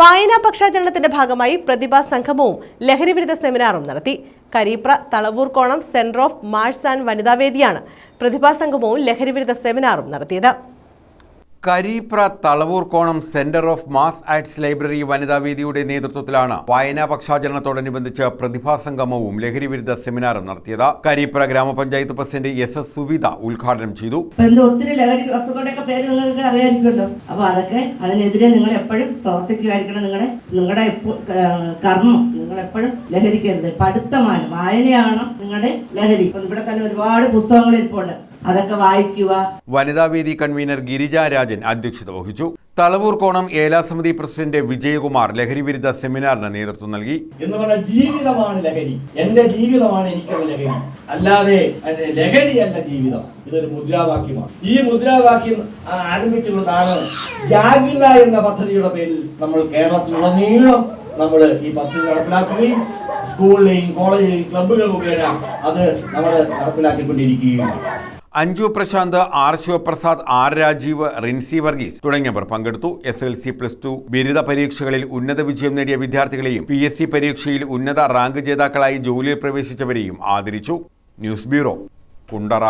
വായനാ പക്ഷാചരണത്തിന്റെ ഭാഗമായി പ്രതിഭാ സംഗമവും ലഹരിവിരുദ്ധ സെമിനാറും നടത്തി. Karipra Thalavoorkonam centre of mars and വനിതാവേദിയാണ് പ്രതിഭാ സംഗമവും ലഹരിവിരുദ്ധ സെമിനാറും നടത്തിയത്. Karipra Konam centre of mass arts library വനിതാ വേദിയുടെ നേതൃത്വത്തിലാണ് വായനാ പക്ഷാചരണത്തോടനുബന്ധിച്ച് പ്രതിഭാസംഗമവും ലഹരിവിരുദ്ധ സെമിനാറും നടത്തിയത്. കരീപ്ര ഗ്രാമപഞ്ചായത്ത് പ്രസിഡന്റ് എസ് എസ് സുവിത ഉദ്ഘാടനം ചെയ്തു. ഒത്തിരി ലഹരി വസ്തുക്കളുടെയൊക്കെ പേര് നിങ്ങൾക്ക് അറിയാമായിരിക്കുമല്ലോ അപ്പൊ അതൊക്കെ അതിനെതിരെ നിങ്ങൾ എപ്പോഴും പ്രവർത്തിക്കുമായിരിക്കണം നിങ്ങളുടെ നിങ്ങളുടെ കർമ്മം നിങ്ങൾ എപ്പോഴും ലഹരിക്കരുത്. പഠിത്തമാണ് വായനയാണ് നിങ്ങളുടെ ലഹരി. ഇവിടെ തന്നെ ഒരുപാട് പുസ്തകങ്ങൾ ഇപ്പോൾ അതൊക്കെ വായിക്കുക. വനിതാ വേദി കൺവീനർ ഗിരിജ രാജൻ അധ്യക്ഷത വഹിച്ചു. തളവൂർ കോണം ഏലാ സമിതി പ്രസിഡന്റ് വിജയകുമാർ ലഹരി വിരുദ്ധ സെമിനാറിന് നേതൃത്വം നൽകി. എന്ന് പറഞ്ഞ ജീവിതമാണ് ലഹരി. എന്റെ ജീവിതമാണ് എനിക്കുള്ള ലഹരി. അല്ലാതെ ലഹരി എന്റെ ജീവിതം. ഇതൊരു മുദ്രാവാക്യമാണ്. ഈ മുദ്രാവാക്യം ആരംഭിച്ചുകൊണ്ടാണ് ജാഗ്രത എന്ന പദ്ധതിയുടെ പേരിൽ നമ്മൾ കേരളത്തിലുടനീളം നമ്മൾ ഈ പദ്ധതി നടപ്പിലാക്കുകയും സ്കൂളിലെയും കോളേജിലെയും ക്ലബ്ബുകൾ മുഖേന അത് നമ്മൾ നടപ്പിലാക്കിക്കൊണ്ടിരിക്കുകയുമാണ് അഞ്ജു പ്രശാന്ത് ആർ ശിവപ്രസാദ് ആർ രാജീവ് റിൻസി വർഗീസ് തുടങ്ങിയവർ പങ്കെടുത്തു. S L C plus two ബിരുദ പരീക്ഷകളിൽ ഉന്നത വിജയം നേടിയ വിദ്യാർത്ഥികളെയും പി എസ് സി പരീക്ഷയിൽ ഉന്നത റാങ്ക് ജേതാക്കളായി ജോലിയിൽ പ്രവേശിച്ചവരെയും ആദരിച്ചു. News bureau Kundara.